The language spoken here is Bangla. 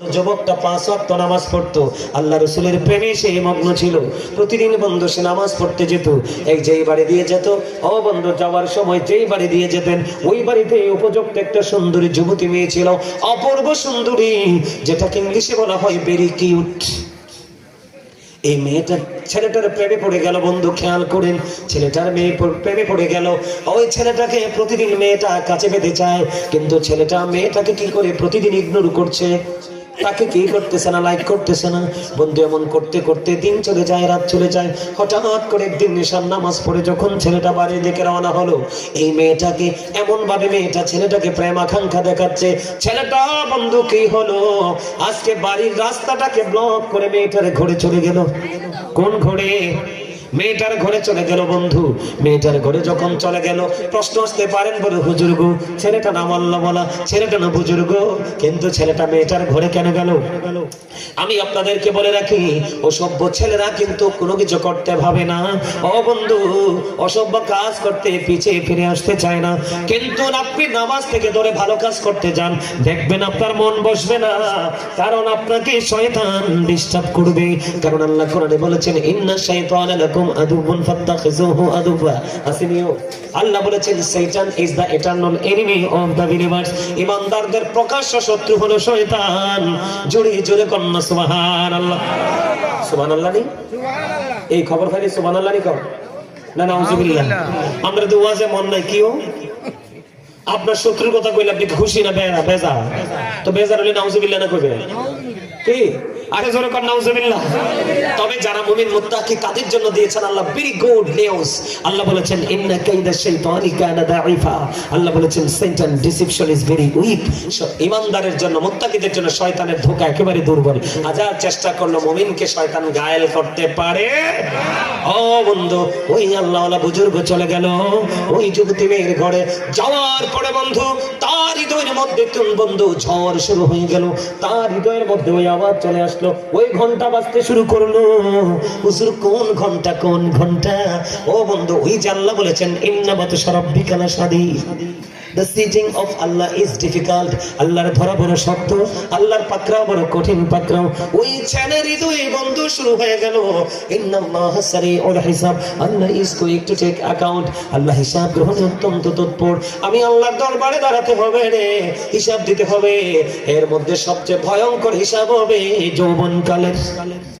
যুবকটা পাঁচ ওয়াক্ত নামাজ পড়তো। আল্লাহ রসুলের প্রেমে সে মগ্ন ছিল। প্রতিদিন বন্ধু সে নামাজ পড়তে যেত। এক যেই বাড়ি দিয়ে যেত, ও বন্ধু, যাওয়ার সময় যেই বাড়ি দিয়ে যেতেন, ওই বাড়িতে উপযুক্ত একটা সুন্দরী যুবতী মেয়ে ছিল, অপূর্ব সুন্দরী, যেটাকে ইংলিশে বলা হয় ভেরি কিউট এই মেয়েটা, ছেলেটার প্রেমে পড়ে গেল, বন্ধু, খেয়াল করেন, ছেলেটার মেয়ে প্রেমে পড়ে গেল। ওই ছেলেটাকে প্রতিদিন মেয়েটা কাছে পেতে চায়, কিন্তু ছেলেটা মেয়েটাকে কি করে প্রতিদিন ইগনোর করছে? তাকে কি করতেছে না লাইক করতেছে না? বন্ধু এমন করতে করতে দিন চলে যায়, রাত চলে যায়। হঠাৎ করে একদিন নিশান নামাজ পড়ে যখন ছেলেটা বাড়ির দিকে রওনা হলো, এই মেয়েটাকে এমন ভাবে মেয়েটা ছেলেটাকে প্রেম আকাঙ্ক্ষা দেখাচ্ছে, ছেলেটা, বন্ধু, কি হলো? আজকে বাড়ির রাস্তাটাকে ব্লক করে মেয়েটার ঘরে চলে গেল। কোন ঘরে? মেয়েটার ঘরে চলে গেল বন্ধু। মেয়েটার ঘরে যখন চলে গেল, প্রশ্ন আসতে পারেন বলে হুজুর্গ ছেলেটা না আল্লাহ বলা ছেলেটা না বুজুর্গ। কিন্তু ছেলেটা মেয়েটার ঘরে কেন গেল? আমি আপনাদেরকে বলে রাখি, অসভ্য ছেলেরা কিন্তু কোনো কিছু করতে ভাবে না। ও বন্ধু, অসভ্য কাজ করতে পিছিয়ে ফিরে আসতে চায় না। কিন্তু আপনি নামাজ থেকে ধরে ভালো কাজ করতে যান, দেখবেন আপনার মন বসবে না। কারণ আপনাকে শয়তান ডিস্টার্ব করবে। কারণ আল্লাহ কোরআনে বলেছেন, ইন্না শাইতানা লাকুম আদুবুন ফাত্তাখিযুহু আদুবা। আসিনিও আল্লাহ বলেছেন, শয়তান is the eternal enemy of the believers ইমানদারদের প্রকাশ্য শত্রু হলো শয়তান। জোরে জোরে কন্না সুবহানাল্লাহ। সুবহানাল্লাহ নেই? এই খবর ফাইলে সুবহানাল্লাহ নেই কও না, নাউজুবিল্লাহ। আমরা তো মন নাই কিও আপনার শত্রুর কথা কইলে আপনি খুশি না বেজা? বেজা। তো বেজার হলে নাউজুবিল্লাহ না কইবেন কি? আরে জোরে কর, নাউজুবিল্লাহ। তবে যারা মুমিন মুত্তাকি কাদের জন্য দিয়েছেন আল্লাহ ভেরি গুড নিউজ আল্লাহ বলেছেন, ইন্না কাইদা শাইতানি কানা দাঈফা। আল্লাহ বলেছেন Satan's deception is very weak ইমানদারের জন্য, মুত্তাকিদের জন্য শয়তানের ধোঁকা একেবারে দুর্বল। হাজার চেষ্টা করল মুমিনকে শয়তান গায়েল করতে পারে। ও বন্ধু, ওই আল্লাহওয়ালা বুজুর্গ চলে গেল। ওই যুবতী মেয়ের ঘরে যাওয়ার পরে বন্ধু হৃদয়ের মধ্যে কোন বন্ধু, ঝড় শুরু হয়ে গেল। তার হৃদয়ের মধ্যে ওই আওয়াজ চলে আসলো। ওই ঘণ্টা বাজতে শুরু করল। হুজুর, কোন ঘণ্টা কোন ঘণ্টা? ও বন্ধু, ওই আল্লাহ বলেছেন ইন্নাবাত সরব্বিকালা সাদি The seeking of Allah is difficult. আল্লাহর ধরা বড় শক্ত আল্লাহর পাকড়াও বড় কঠিন পাকড়াও। ওই চ্যানের হৃদয়ে বন্ধ শুরু হয়ে গেল। ইন্নাল্লাহ সারিউল হিসাব। আল্লাহ is going to take account আল্লাহ হিসাব গ্রহণে অত্যন্ত তৎপর। আমি আল্লাহর দরবারে দাঁড়াতে হবে রে, হিসাব দিতে হবে। এর মধ্যে সবচেয়ে ভয়ঙ্কর হিসাব হবে যৌবনকালের।